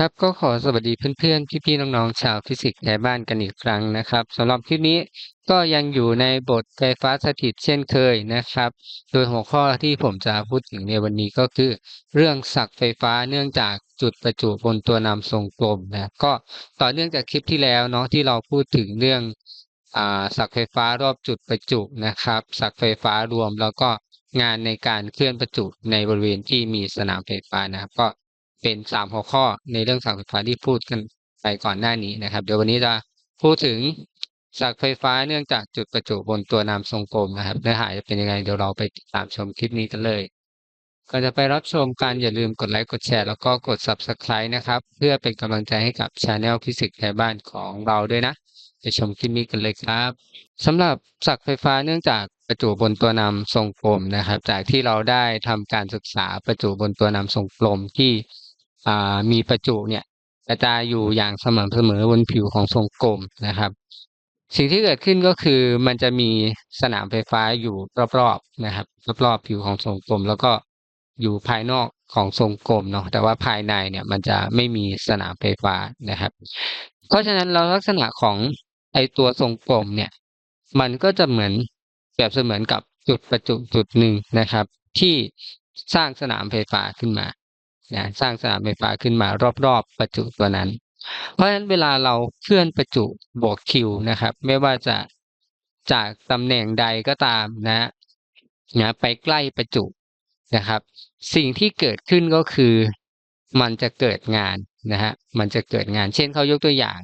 ครับก็ขอสวัสดีเพื่อนๆ พี่ๆ น้องๆ ชาวฟิสิกส์ในบ้านกันอีกครั้งนะครับสำหรับคลิปนี้ก็ยังอยู่ในบทไฟฟ้าสถิตเช่นเคยนะครับ โดยหัวข้อที่ผมจะพูดถึงในวันนี้ก็คือ เรื่องศักไฟฟ้าเนื่องจากจุดประจุบนตัวนำทรงกลมนะก็ต่อเนื่องจากคลิปที่แล้วเนาะที่เราพูดถึงเรื่องอ่าศักไฟฟ้ารอบจุดประจุนะครับศักไฟฟ้ารวมแล้วก็งานในการเคลื่อนประจุในบริเวณที่มีสนามไฟฟ้านะครับก็ เป็นสามหัวข้อในเรื่องศักไฟฟ้าที่พูดกันไปก่อนหน้านี้นะครับ เดี๋ยววันนี้จะพูดถึงศักไฟฟ้าเนื่องจากจุดประจุบนตัวนามทรงกลมนะครับเนื้อหาจะเป็นยังไงเดี๋ยวเราไปติดตามชมคลิปนี้กันเลยก่อนจะไปรับชมกันอย่าลืมกดไลค์กดแชร์แล้วก็กด Subscribe นะครับ เพื่อเป็นกำลังใจให้กับ Channel ฟิสิกส์ในบ้านของเราด้วยนะไปชมคลิปนี้กันเลยครับสำหรับศักไฟฟ้าเนื่องจากประจุบนตัวนำทรงกลมนะครับ จากที่เราได้ทำการศึกษาประจุบนตัวนำทรงกลมที่ มีประจุเนี่ยกระจายอยู่อย่างสม่ำเสมอบนผิวของทรงกลมนะครับ สิ่งที่เกิดขึ้นก็คือมันจะมีสนามไฟฟ้าอยู่รอบๆนะครับ รอบๆผิวของทรงกลม แล้วก็อยู่ภายนอกของทรงกลมเนาะแต่ว่าภายในเนี่ยมันจะไม่มีสนามไฟฟ้านะครับ เพราะฉะนั้นเราลักษณะของไอตัวทรงกลมเนี่ย มันก็จะเหมือนแบบเสมือนกับจุดประจุจุดหนึ่งนะครับ ที่สร้างสนามไฟฟ้าขึ้นมา นะสร้างสนามไฟฟ้าขึ้นมารอบๆประจุตัวนั้น เพราะฉะนั้นเวลาเราเคลื่อนประจุบวกคิวนะครับ ไม่ว่าจะจากตำแหน่งใดก็ตามนะนะไปใกล้ประจุนะครับ สิ่งที่เกิดขึ้นก็คือมันจะเกิดงานนะฮะมันจะเกิดงาน เช่นเขายกตัวอย่าง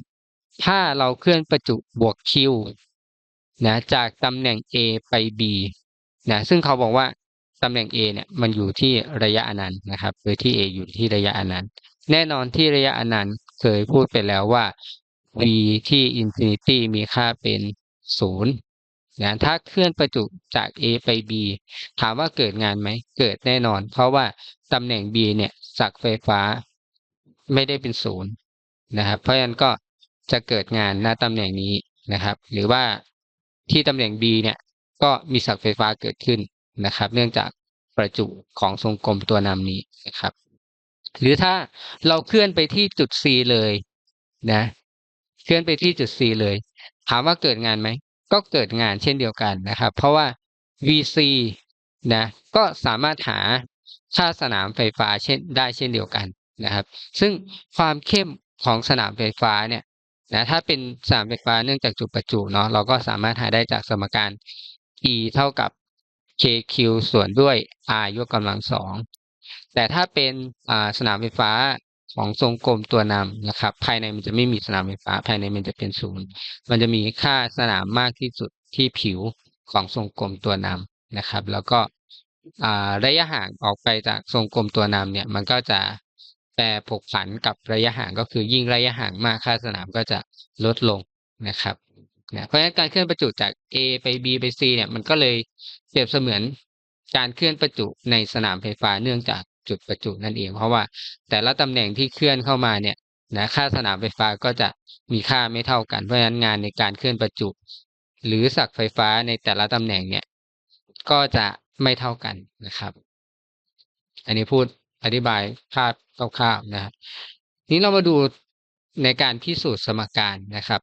ถ้าเราเคลื่อนประจุบวกคิวนะจากตำแหน่ง A ไป B นะซึ่งเขาบอกว่า ตำแหน่ง A เนี่ยมันอยู่ที่ระยะอนันต์นะครับโดยที่ A อยู่ที่ระยะอนันต์แน่นอนที่ระยะอนันต์เคยพูดไปแล้วว่า v ที่อินฟินิตี้มีค่าเป็นศูนย์นะถ้าเคลื่อนประจุจาก A ไป B ถามว่าเกิดงานไหมเกิดแน่นอน เพราะว่าตำแหน่ง B เนี่ยสักไฟฟ้าไม่ได้เป็นศูนย์นะครับ เพราะฉะนั้นก็จะเกิดงานณตำแหน่งนี้นะครับ หรือว่าที่ตำแหน่ง B เนี่ยก็มีสักไฟฟ้าเกิดขึ้น นะครับ เนื่องจากประจุของทรงกลมตัวนำนี้นะครับ หรือถ้าเราเคลื่อนไปที่จุด C เลยนะ เคลื่อนไปที่จุด C เลย ถามว่าเกิดงานไหม ก็เกิดงานเช่นเดียวกันนะครับ เพราะว่า VC นะก็สามารถหาค่าสนามไฟฟ้าเช่นได้เช่นเดียวกันนะครับ ซึ่งความเข้มของสนามไฟฟ้าเนี่ยนะถ้าเป็นสนามไฟฟ้าเนื่องจากจุดประจุเนาะเราก็สามารถหาได้จากสมการ E เท่ากับ KQ ส่วนด้วย R ยกกำลังสองแต่ถ้าเป็นสนามไฟฟ้าของทรงกลมตัวนำนะครับ ภายในมันจะไม่มีสนามไฟฟ้า ภายในมันจะเป็นศูนย์มันจะมีค่าสนามมากที่สุดที่ผิวของทรงกลมตัวนำนะครับ แล้วก็ระยะห่างออกไปจากทรงกลมตัวนำเนี่ย มันก็จะแปรผกผันกับระยะห่างก็คือยิ่งระยะห่างมากค่าสนามก็จะลดลงนะครับ นะเพราะฉะนั้นการเคลื่อนประจุจาก A ไป B ไป C เนี่ยมันก็เลยเปรียบเสมือนการเคลื่อนประจุในสนามไฟฟ้าเนื่องจากจุดประจุนั่นเอง เพราะว่า แต่ละตำแหน่งที่เคลื่อนเข้ามาเนี่ยนะค่าสนามไฟฟ้าก็จะมีค่าไม่เท่ากัน เพราะฉะนั้นงานในการเคลื่อนประจุ หรือสักไฟฟ้าในแต่ละตำแหน่งเนี่ยก็จะไม่เท่ากันนะครับ อันนี้พูดอธิบายภาพคร่าวๆนะครับนี้เรามาดูในการพิสูจน์สมการนะครับ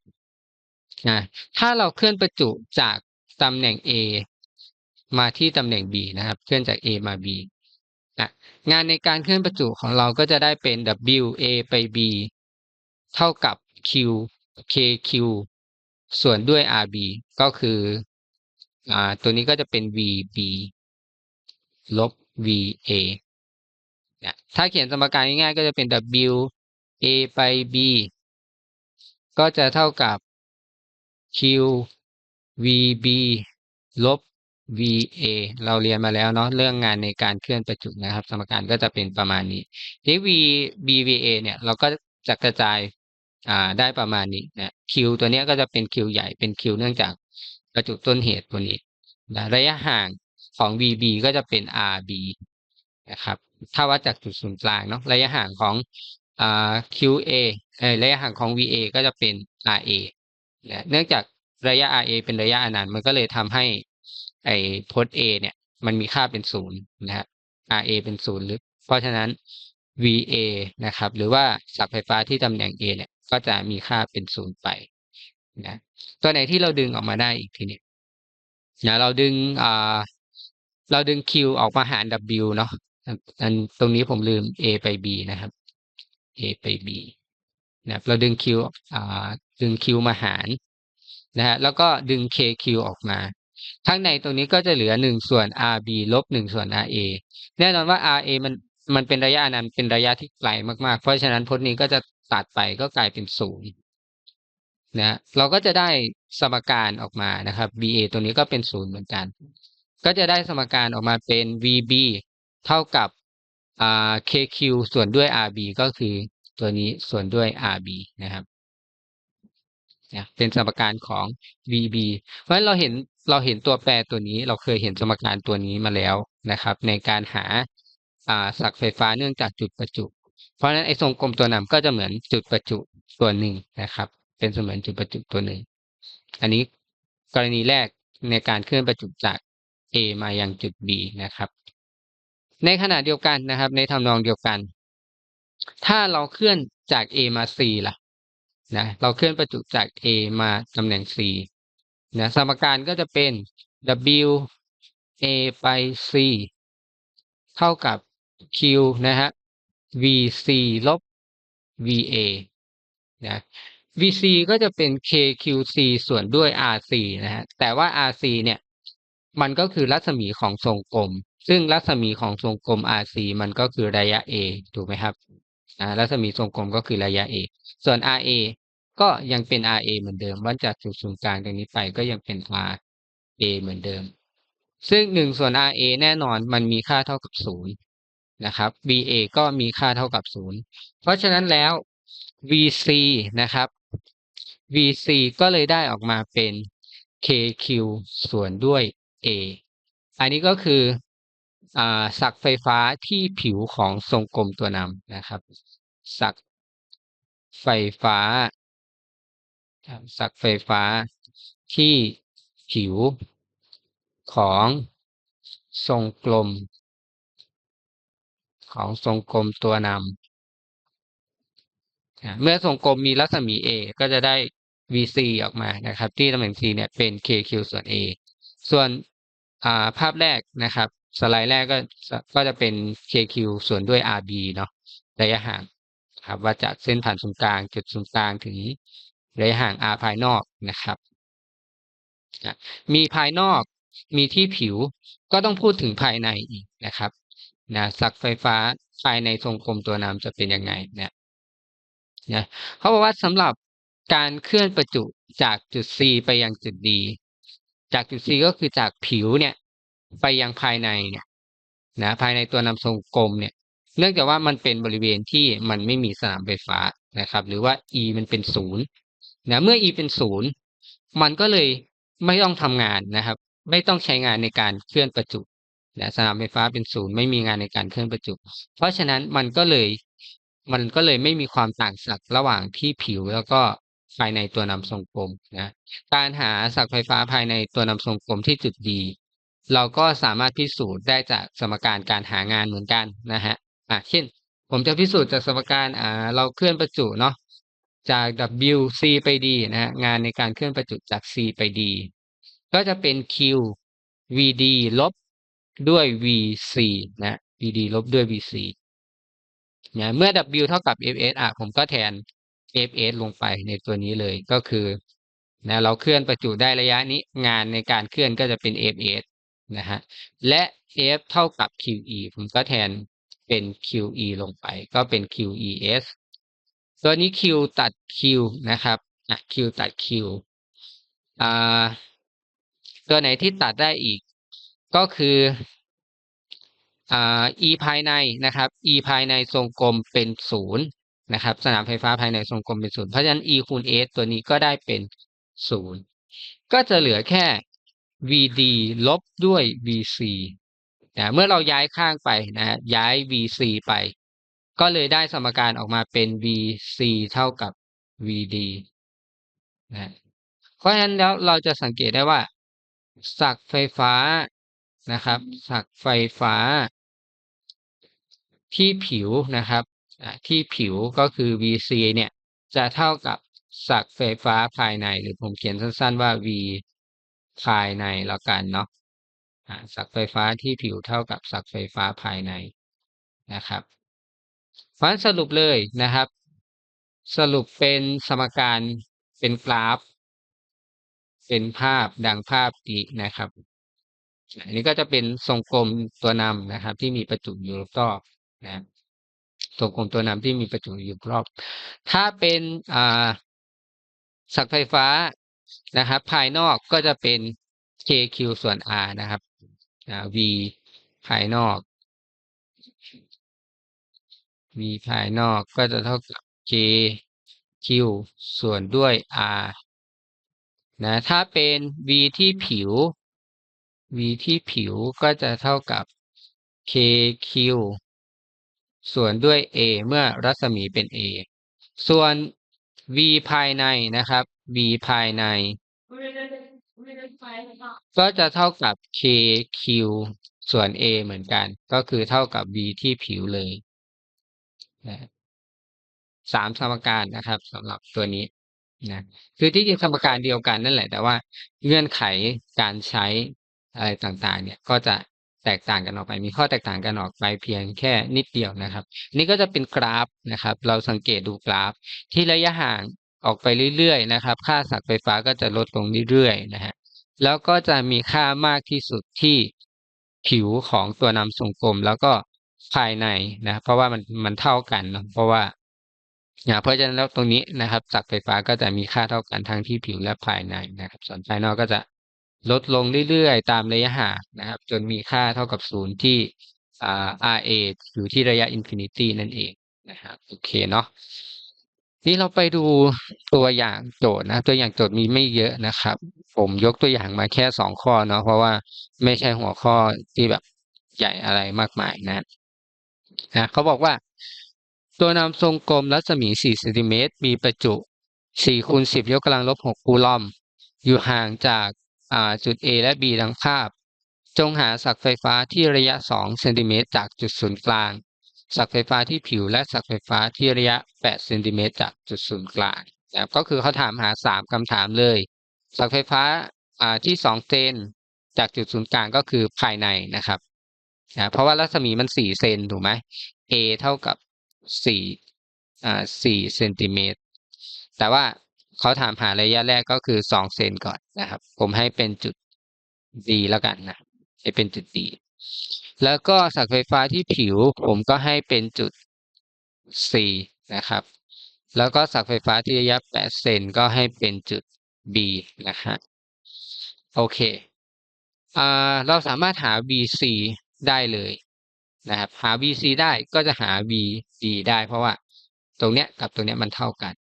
นะถ้าเราเคลื่อนประจุจากตำแหน่ง A มาที่ตำแหน่ง B นะครับ เคลื่อนจาก A มา B นะงานในการเคลื่อนประจุของเราก็จะได้เป็น W A ไป B เท่ากับ Q KQ ส่วนด้วย RB ก็คืออ่าตัวนี้ก็จะเป็น VB ลบ VA นะถ้าเขียนสมการง่ายๆก็จะเป็น W A ไป B ก็จะเท่ากับ Q VB ลบ VA เราเรียนมาแล้วเนาะเรื่องงานในการเคลื่อนประจุนะครับ สมการก็จะเป็นประมาณนี้ที่ V BVA เนี่ยเราก็จะกระจายอ่าได้ประมาณนี้นะ Q ตัวนี้ก็จะเป็น Q ใหญ่เป็น Q เนื่องจากประจุต้นเหตุตัวนี้นะระยะห่างของ VB ก็จะเป็น RB นะครับถ้าวัดจากจุดศูนย์กลางเนาะระยะห่างของอ่า QA เอ่ระยะห่างของ VA ก็จะเป็น RA เนื่องจากระยะ RA เป็นระยะอนันต์มันก็เลยทำให้ไอ้พจน์ A เนี่ย มันมีค่าเป็นศูนย์นะครับ RA เป็นศูนย์หรือ เพราะฉะนั้น VA นะครับ หรือว่าศักย์ไฟฟ้าที่ตำแหน่ง A เนี่ยก็จะมีค่าเป็นศูนย์ไปนะตัวไหนที่เราดึงออกมาได้อีกทีนี้นะเราดึงอ่าเราดึง Q ออกมาหาร W เนาะอันตรงนี้ผมลืม A ไป B นะครับ A ไป B นะรเราดึง Q อ่า ดึง Q มาหารนะฮะแล้วก็ดึง KQ ออกมา ข้างในตรงนี้ก็จะเหลือหนึ่งส่วน RB ลบหนึ่งส่วน RA แน่นอนว่า RA มันมันเป็นระยะนั้นเป็นระยะที่ไกลมากๆ เพราะฉะนั้นพจน์นี้ก็จะตัดไปก็กลายเป็นศูนย์นะเราก็จะได้สมการออกมานะครับ BA ตรงนี้ก็เป็นศูนย์เหมือนกัน ก็จะได้สมการออกมาเป็น VB เท่ากับ KQ ส่วนด้วย RB ก็คือตัวนี้ส่วนด้วย RB นะครับ นะเป็นสมการของ VB เพราะฉะนั้นเราเห็นเราเห็นตัวแปรตัวนี้ เราเคยเห็นสมการตัวนี้มาแล้วนะครับ ในการหาศักย์ไฟฟ้าเนื่องจากจุดประจุ เพราะฉะนั้นไอ้ทรงกลมตัวนำก็จะเหมือนจุดประจุตัวหนึ่งนะครับ เป็นเสมือนจุดประจุตัวหนึ่ง อันนี้กรณีแรกในการเคลื่อนประจุจาก A มายังจุด B นะครับ ในขณะเดียวกันนะครับ ในทำนองเดียวกัน ถ้าเราเคลื่อนจาก A มา C ล่ะ นะเราเคลื่อนประจุจาก A มาตำแหน่ง C นะสมการก็จะเป็น W A ไป C เท่ากับ Q นะฮะ VC ลบ VA นะ VC ก็จะเป็น KQC ส่วนด้วย RC นะฮะ แต่ว่า RC เนี่ย มันก็คือรัศมีของทรงกลม ซึ่งรัศมีของทรงกลม RC มันก็คือระยะ A ถูกไหมครับ อ่า รัศมีทรงกลมก็คือระยะ A ส่วน RA ก็ยังเป็น RA เหมือนเดิมวัดจากจุดศูนย์กลางตรงนี้ไปก็ยังเป็น RA เหมือนเดิม ซึ่งหนึ่งส่วน RA แน่นอนมันมีค่าเท่ากับศูนย์นะครับ VA ก็มีค่าเท่ากับศูนย์เพราะฉะนั้นแล้ว VC นะครับ VC ก็เลยได้ออกมาเป็น KQ ส่วนด้วย A อันนี้ก็คืออ่าศักไฟฟ้าที่ผิวของทรงกลมตัวนำนะครับศักไฟฟ้า ศักไฟฟ้าที่ผิวของทรงกลม ของทรงกลมตัวนำเมื่อทรงกลมมีรัศมี A ก็จะได้ VC ออกมานะครับ ที่ตำแหน่ง C เนี่ยเป็น KQ ส่วน A ส่วนาภาพแรกนะครับ สไลด์แรกก็ก็จะเป็น KQ ส่วนด้วย RB เนาะระยะห่างครับว่าจากเส้นผ่านศูนย์กลางจุดศูนย์กลางถึง ระยะห่าง R ภายนอกนะครับ มีภายนอกมีที่ผิวก็ต้องพูดถึงภายในอีกนะครับนะศักไฟฟ้าภายในทรงกลมตัวนำจะเป็นยังไงเนี่ยนะเขาบอกว่าสำหรับการเคลื่อนประจุจากจุด C ไปยังจุด D จากจุด C ก็คือจากผิวเนี่ยไปยังภายในเนี่ยนะภายในตัวนำทรงกลมเนี่ย เนื่องจากว่ามันเป็นบริเวณที่มันไม่มีสนามไฟฟ้านะครับ หรือว่า E มันเป็นศูนย์ นะเมื่อ E เป็นศูนย์มันก็เลยไม่ต้องทำงานนะครับ ไม่ต้องใช้งานในการเคลื่อนประจุนะสนามไฟฟ้าเป็นศูนย์ไม่มีงานในการเคลื่อนประจุ เพราะฉะนั้นมันก็เลยมันก็เลยไม่มีความต่างศักย์ระหว่างที่ผิวแล้วก็ภายในตัวนำทรงกลมนะการหาศักย์ไฟฟ้าภายในตัวนำทรงกลมที่จุดดีเราก็สามารถพิสูจน์ได้จากสมการการหางานเหมือนกันนะฮะอะเช่น ผมจะพิสูจน์จากสมการอ่าเราเคลื่อนประจุเนาะ จาก W C ไป D นะฮะงานในการเคลื่อนประจุจาก C ไป D ก็จะเป็น Q VD ลบด้วย VC นะ VD ลบด้วย VC เนี่ยเมื่อ W เท่ากับ Fs อะผมก็แทน Fs ลงไปในตัวนี้เลยก็คือนะเราเคลื่อนประจุได้ระยะนี้งานในการเคลื่อนก็จะเป็น Fs นะฮะและ F เท่ากับ QE ผมก็แทนเป็น QE ลงไป ก็เป็น QES ตัวนี้ Q ตัด Q นะครับอะ Q ตัด Q อ่าตัวไหนที่ตัดได้อีก ก็คืออ่า E ภายในนะครับ E ภายในทรงกลมเป็นศูนย์นะครับ สนามไฟฟ้าภายในทรงกลมเป็นศูนย์เพราะฉะนั้น E คูณ S ตัวนี้ก็ได้เป็นศูนย์ก็จะเหลือแค่ VD ลบด้วย VC นะเมื่อเราย้ายข้างไปนะย้าย VC ไป ก็เลยได้สมการออกมาเป็น VC เท่ากับ VD นะเพราะฉะนั้นแล้วเราจะสังเกตได้ว่าศักไฟฟ้านะครับศักไฟฟ้า ที่ผิวนะครับที่ผิวก็คือ VC เนี่ยจะเท่ากับศักไฟฟ้าภายใน หรือผมเขียนสั้นๆว่า V ภายในแล้วกันเนาะอ่าศักไฟฟ้าที่ผิวเท่ากับศักไฟฟ้าภายในนะครับ เพราะฉะนั้นสรุปเลยนะครับ สรุปเป็นสมการเป็นกราฟ เป็นภาพดังภาพนี้นะครับอันนี้ก็จะเป็นทรงกลมตัวนำนะครับ ที่มีประจุอยู่รอบๆนะทรงกลมตัวนำที่มีประจุอยู่รอบ ถ้าเป็นอ่าศักไฟฟ้านะครับ ภายนอกก็จะเป็น KQ ส่วน R นะครับ V ภายนอก V ภายนอกก็จะเท่ากับ KQ ส่วนด้วย R นะถ้าเป็น V ที่ผิว V ที่ผิวก็จะเท่ากับ KQ ส่วนด้วย A เมื่อรัศมีเป็น A ส่วน V ภายในนะครับ V ภายใน ก็จะเท่ากับ KQ ส่วน A เหมือนกัน ก็คือเท่ากับ V ที่ผิวเลย สามสมการนะครับสำหรับตัวนี้นะคือที่จริงสมการเดียวกันนั่นแหละ แต่ว่าเงื่อนไขการใช้อะไรต่างๆ เนี่ยก็จะแตกต่างกันออกไป มีข้อแตกต่างกันออกไปเพียงแค่นิดเดียวนะครับ นี่ก็จะเป็นกราฟนะครับ เราสังเกตดูกราฟ ที่ระยะห่างออกไปเรื่อยๆนะครับ ค่าศักไฟฟ้าก็จะลดลงเรื่อยๆนะฮะแล้วก็จะมีค่ามากที่สุดที่ผิวของตัวนำทรงกลม แล้วก็ ภายในนะเพราะว่ามันมันเท่ากันเนาะเพราะว่าเพราะฉะนั้นแล้วตรงนี้นะครับศักไฟฟ้าก็จะมีค่าเท่ากันทั้งที่ผิวและภายในนะครับ ส่วนภายนอกก็จะลดลงเรื่อยๆ ตามระยะห่างนะครับ จนมีค่าเท่ากับศูนย์ที่อ่า RA อยู่ที่ระยะอินฟินิตี้นั่นเองนะครับโอเคเนาะนี่เราไปดูตัวอย่างโจทย์นะ ตัวอย่างโจทย์มีไม่เยอะนะครับ ผมยกตัวอย่างมาแค่สองข้อเนาะเพราะว่าไม่ใช่หัวข้อที่แบบใหญ่อะไรมากมายนะ นะเขาบอกว่า ตัวนำทรงกลมรัศมี 4 เซนติเมตร มีประจุ4คูณ10 ยกกำลังลบ 6 คูลอม อยู่ห่างจากาจุด A และ B ดังภาพ จงหาศักไฟฟ้าที่ระยะ 2 เซนติเมตรจากจุดศูนย์กลางศักไฟฟ้าที่ผิวและศักไฟฟ้าที่ระยะ 8 เซนติเมตรจากจุดศูนย์กลางนะครับก็คือเขาถามหา 3คำถามเลยศักไฟฟ้าที่ 2 เซนจากจุดศูนย์กลางก็คือภายในนะครับ นะเพราะว่ารัศมีมัน4เซนถูกไหม A เท่ากับ4อ่า4เซนติเมตรแต่ว่าเขาถามหาระยะแรกก็คือ2เซนก่อนนะครับ ผมให้เป็นจุด D แล้วกันนะให้เป็นจุด D แล้วก็ศักไฟฟ้าที่ผิว ผมก็ให้เป็นจุด C นะครับ แล้วก็ศักไฟฟ้าที่ระยะ8เซนก็ให้เป็นจุด B นะฮะโอเคอ่าเราสามารถหา BC ได้เลยนะครับ หา BC ได้ก็จะหา BD ได้ เพราะว่าตรงเนี้ยกับตรงเนี้ยมันเท่ากัน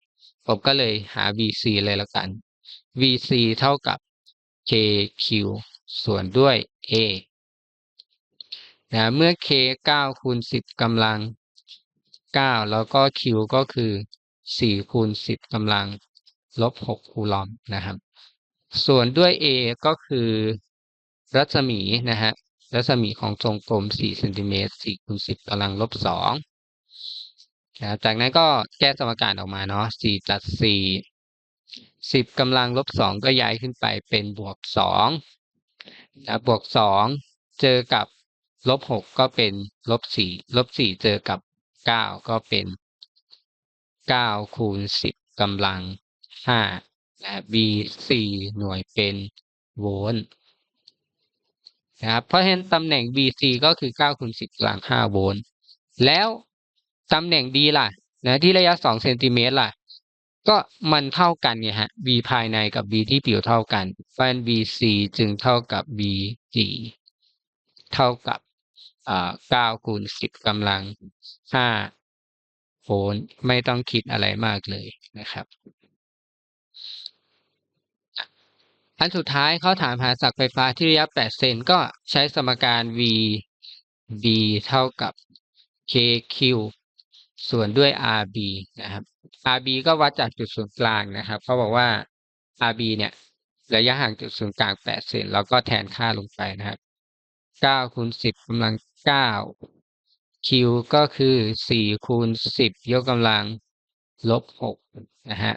ผมก็เลยหา BC เลยแล้วกัน BC เท่ากับ KQ ส่วนด้วย A นะเมื่อ K 9คูณ10กำลัง 9 แล้วก็ Q ก็คือ 4คูณ10กำลังลบ6คูลอมนะครับ ส่วนด้วย A ก็คือรัศมีนะฮะ รัศมีของทรงกลม4เซนติเมตร4คูณ10กำลังลบ2นะจากนั้นก็แก้สมการออกมาเนาะ4ตัด4 10กำลังลบ2ก็ย้ายขึ้นไปเป็นบวก2นะบวก2เจอกับลบ6ก็เป็นลบ4ลบ4เจอกับ 9 ก็เป็น 9 คูณ 10กำลัง5นะ B 4หน่วยเป็นโวลต์ นะครับ เพราะฉะนั้นตำแหน่ง BC ก็คือ9คูณ10กำลัง5โวลต์แล้วตำแหน่ง D ล่ะนะที่ระยะ2เซนติเมตรล่ะ ก็มันเท่ากันไงฮะ B ภายในกับ B ที่ผิวเท่ากันเพราะฉะนั้น BC จึงเท่ากับ BD เท่ากับ9คูณ10กำลัง5โวลต์ไม่ต้องคิดอะไรมากเลยนะครับ อันสุดท้ายเขาถามหาศักย์ไฟฟ้าที่ระยะ 8 เซนก็ใช้สมการ V B เท่ากับ KQ ส่วนด้วย RB นะครับ RB ก็วัดจากจุดศูนย์กลางนะครับเขาบอกว่า RB เนี่ย ระยะห่างจุดศูนย์กลาง 8 เซนแล้วก็แทนค่าลงไปนะครับ 9คูณ10กำลัง 9 Q ก็คือสี่คูณสิบยกกำลังลบหกนะฮะ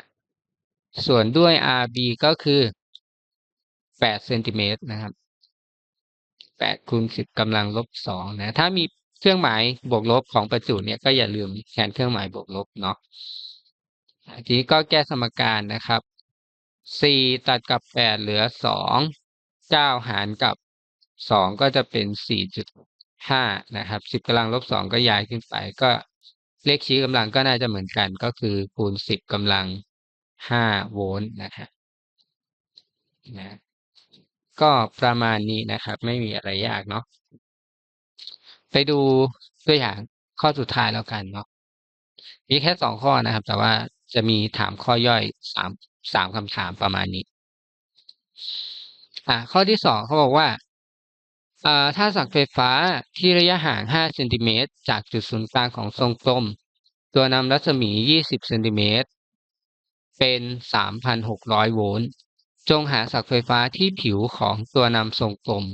ส่วนด้วย RB ก็คือ แปดเซนติเมตรนะครับแปดคูณสิบกำลังลบสองนะ ถ้ามีเครื่องหมายบวกลบของประจุเนี่ยก็อย่าลืมแทนเครื่องหมายบวกลบเนาะทีนี้ก็แก้สมการนะครับสี่ตัดกับแปดเหลือสองเก้าหารกับสองก็จะเป็นสี่จุดห้านะครับสิบกำลังลบสองก็ย้ายขึ้นไปก็เลขชี้กำลังก็น่าจะเหมือนกันก็คือคูณสิบกำลังห้าโวลต์นะครับนะ ก็ประมาณนี้นะครับ ไม่มีอะไรยากเนาะไปดูตัวอย่างข้อสุดท้ายแล้วกันเนาะมีแค่สองข้อนะครับ แต่ว่าจะมีถามข้อย่อยสามสามคำถามประมาณนี้ อ่าข้อที่สองเขาบอกว่าอ่าถ้าสักไฟฟ้าที่ระยะห่าง5เซนติเมตรจากจุดศูนย์กลางของทรงกลม ตัวนำรัศมี 20เซนติเมตรเป็น 3,600 โวลต์ จงหาสักไฟฟ้าที่ผิวของตัวนำทรงกลม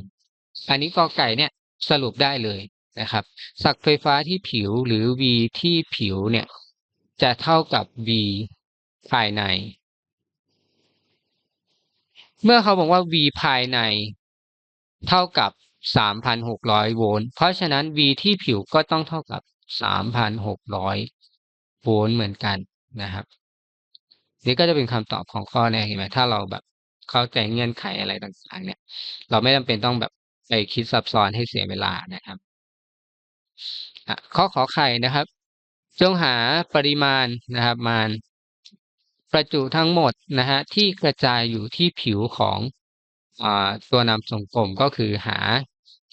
อันนี้กอไก่เนี่ยสรุปได้เลยนะครับ สักไฟฟ้าที่ผิวหรือ V ที่ผิวเนี่ยจะเท่ากับ V ภายใน เมื่อเขาบอกว่า V ภายใน เท่ากับ 3,600 โวลต์เพราะฉะนั้น V ที่ผิวก็ต้องเท่ากับ 3,600 โวลต์เหมือนกันนะครับ นี่ก็จะเป็นคำตอบของข้อนี้เห็นไหมถ้าเราแบบ เข้าใจเงื่อนไขอะไรต่างๆ เนี่ย เราไม่จำเป็นต้องแบบไปคิดซับซ้อนให้เสียเวลานะครับข้อขอไข่นะครับ จงหาปริมาณนะครับมานประจุทั้งหมดนะฮะที่กระจายอยู่ที่ผิวของอตัวนำทรงกลมก็คือหา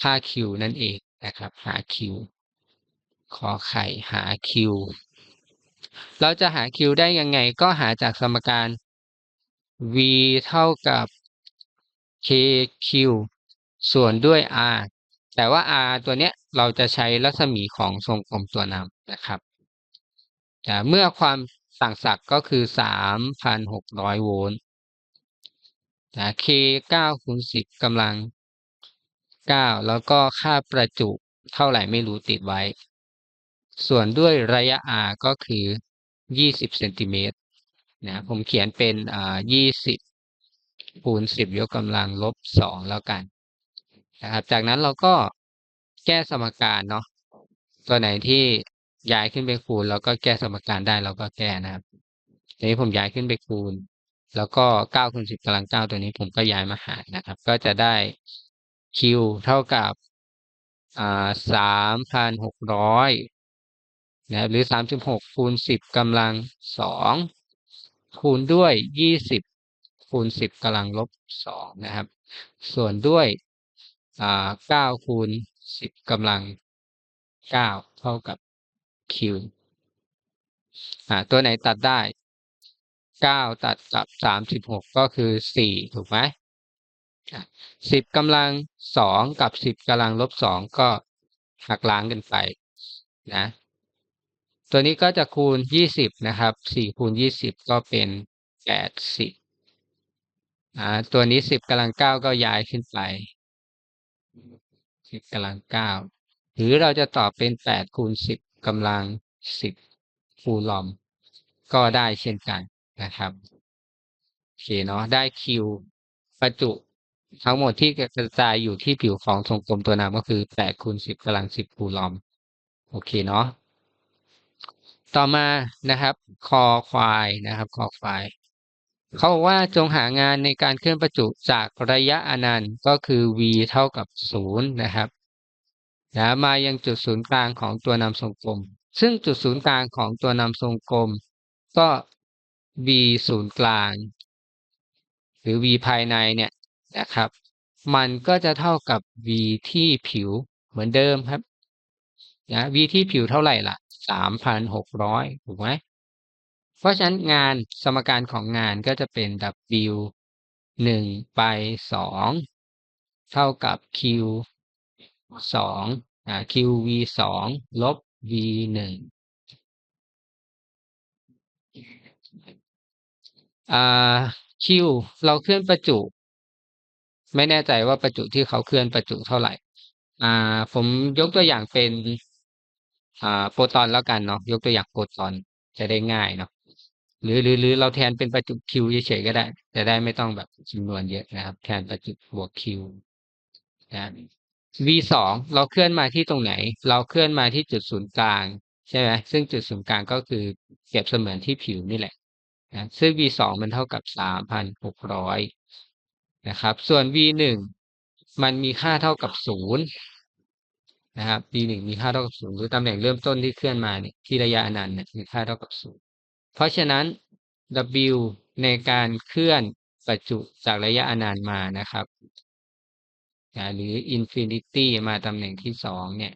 ค่า Q นั่นเองนะครับ หา Q ขอไข่หา Q เราจะหา Q ได้ยังไงก็หาจากสมการ V เท่ากับ KQ ส่วนด้วย R แต่ว่า R ตัวเนี้ยเราจะใช้รัศมีของทรงกลมตัวนำนะครับแต่เมื่อความต่างศักย์ก็คือ 3,600 โวลต์นะ K 9คูณ10กำลัง 9 แล้วก็ค่าประจุเท่าไหร่ไม่รู้ติดไว้ ส่วนด้วยระยะ R ก็คือ 20 เซนติเมตร นะผมเขียนเป็นอ่า20คูณ10ยกกำลังลบ2แล้วกันนะครับจากนั้นเราก็แก้สมการเนาะตัวไหนที่ย้ายขึ้นไปคูณ แล้วก็แก้สมการได้เราก็แก้นะครับทีนี้ผมย้ายขึ้นไปคูณ แล้วก็เก้าคูณสิบกำลังเก้าตัวนี้ผมก็ย้ายมาหารนะครับ ก็จะได้ q เท่ากับอ่าสามพันหกร้อยนะครับหรือสามสิบหกคูณสิบกำลังสอง คูณด้วยยี่สิบคูณสิบกำลังลบสองนะครับ ส่วนด้วยเก้าคูณสิบกำลังเก้าเท่ากับ q ตัวไหนตัดได้เก้าตัดกับสามสิบหกก็คือสี่ถูกไหมสิบกำลังสองกับสิบกำลังลบสองก็หักล้างกันไปนะ ตัวนี้ก็จะคูณยี่สิบนะครับสี่คูณยี่สิบก็เป็นแปดสิบอ่าตัวนี้สิบกำลังเก้าก็ย้ายขึ้นไปสิบกำลังเก้าหรือเราจะตอบเป็นแปดคูณสิบกำลังสิบคูลอม ก็ได้เช่นกันนะครับโอเคเนาะได้คิวประจุทั้งหมดที่กระจายอยู่ที่ผิวของทรงกลมตัวนามก็คือแปดคูณสิบกำลังสิบคูลอม โอเคเนาะ ต่อมานะครับคอควายนะครับคอควายเขาบอกว่าจงหางานในการเคลื่อนประจุจากระยะอนันต์ก็คือ v เท่ากับศูนย์นะครับนะมายังจุดศูนย์กลางของตัวนำทรงกลม ซึ่งจุดศูนย์กลางของตัวนำทรงกลม ก็ v ศูนย์กลาง หรือ v ภายในเนี่ยนะครับ มันก็จะเท่ากับ v ที่ผิวเหมือนเดิมครับนะ v ที่ผิวเท่าไหร่ล่ะ สามพันหกร้อยถูกไหมเพราะฉะนั้นงานสมการของงานก็จะเป็น w หนึ่งไปสองเท่ากับ q สองอ่า q v สองลบ v หนึ่งอ่า q เราเคลื่อนประจุ ไม่แน่ใจว่าประจุที่เขาเคลื่อนประจุเท่าไหร่ อ่า ผมยกตัวอย่างเป็น อ่าโปรตอนแล้วกันเนาะยกตัวอย่างโปรตอนจะได้ง่ายเนาะหรือหรือหรือเราแทนเป็นประจุคิวเฉยๆก็ได้ จะได้ไม่ต้องแบบจำนวนเยอะนะครับ แทนประจุบวกคิวนะ v สองเราเคลื่อนมาที่ตรงไหน เราเคลื่อนมาที่จุดศูนย์กลาง ใช่ไหมซึ่งจุดศูนย์กลางก็คือเปรียบเสมือนที่ผิวนี่แหละนะซึ่ง v สองมันเท่ากับสามพันหกร้อยนะครับ ส่วน v หนึ่งมันมีค่าเท่ากับศูนย์ นะครับ v หนึ่งมีค่าเท่ากับศูนย์หรือตำแหน่งเริ่มต้นที่เคลื่อนมาเนี่ยที่ระยะอนันต์เนี่ยมีค่าเท่ากับศูนย์เพราะฉะนั้น w ในการเคลื่อนประจุจากระยะอนันต์มานะครับหรือ infinity มาตำแหน่งที่สองเนี่ย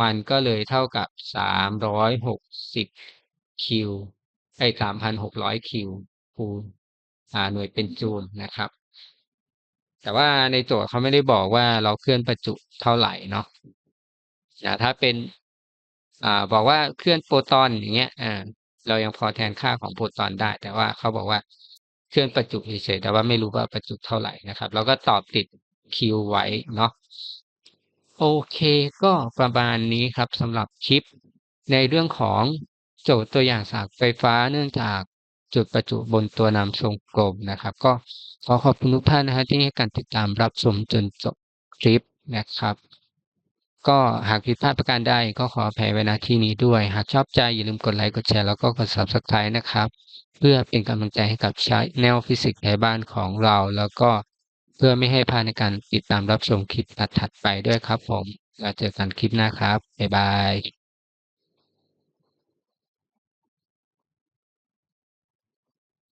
มันก็เลยเท่ากับสามร้อยหกสิบคิวไอ้สามพันหกร้อยคิวคูณอ่าหน่วยเป็นจูลนะครับ แต่ว่าในโจทย์เขาไม่ได้บอกว่าเราเคลื่อนประจุเท่าไหร่เนาะนะถ้าเป็น อ่า บอกว่าเคลื่อนโปรตอนอย่างเงี้ยอ่าเรายังพอแทนค่าของโปรตอนได้ แต่ว่าเขาบอกว่าเคลื่อนประจุเฉยๆแต่ว่าไม่รู้ว่าประจุเท่าไหร่นะครับ เราก็ตอบติดคิวไว้เนาะโอเค ก็ประมาณนี้ครับสำหรับคลิปในเรื่องของโจทย์ตัวอย่างสายไฟฟ้าเนื่องจาก จุดประจุบนตัวนำทรงกลมนะครับ ก็ขอขอบคุณทุกท่านนะฮะที่ให้การติดตามรับชมจนจบคลิปนะครับ ก็หากผิดพลาดประการใดก็ขออภัยไว้ณที่นี้ด้วย หากชอบใจอย่าลืมกดไลค์กดแชร์แล้วก็กด subscribe นะครับ เพื่อเป็นกำลังใจให้กับชแนลฟิสิกส์ในบ้านของเรา แล้วก็เพื่อไม่ให้พลาดในการติดตามรับชมคลิปถัดๆไปด้วยครับผมเราเจอกันคลิปหน้าครับบ๊ายบาย